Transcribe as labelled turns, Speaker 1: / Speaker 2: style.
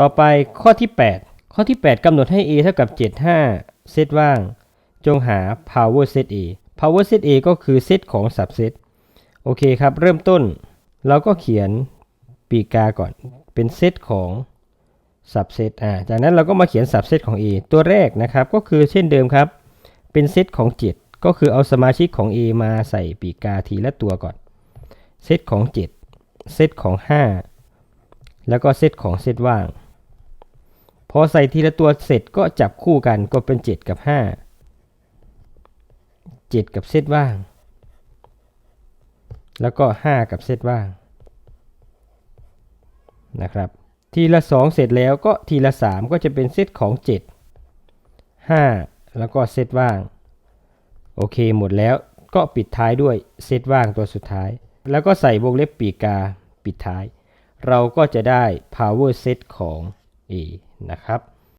Speaker 1: ต่อไปข้อที่ 8 ข้อที่ 8กำหนดให้ a เท่ากับ 75 เซตว่าง จงหา power set a power set a ก็คือเซตของ subset โอเคครับ เริ่มต้น เราก็เขียนปีกาก่อนเป็นเซตของ subset อ่าจากนั้นเราก็มาเขียน subset ของ a ตัวแรกนะครับก็คือเช่นเดิมครับ เป็นเซตของ 7 ก็คือเอาสมาชิกของ a มาใส่ปีกาทีละตัวก่อน เซตของ 7 เซตของ 5 แล้วก็เซตของเซตว่าง พอใส่ทีละตัวเสร็จก็จับคู่กันก็เป็น 7 กับ 5 7 กับเซตว่าง แล้วก็ 5 กับเซตว่างนะครับ ทีละ 2 เสร็จแล้วก็ทีละ 3 ก็จะเป็นเซตของ 7 5 แล้วก็เซตว่าง โอเคหมดแล้วก็ปิดท้ายด้วยเซตว่างตัวสุดท้าย แล้วก็ใส่วงเล็บปีกาปิดท้าย เราก็จะได้ power set ของ e นะครับ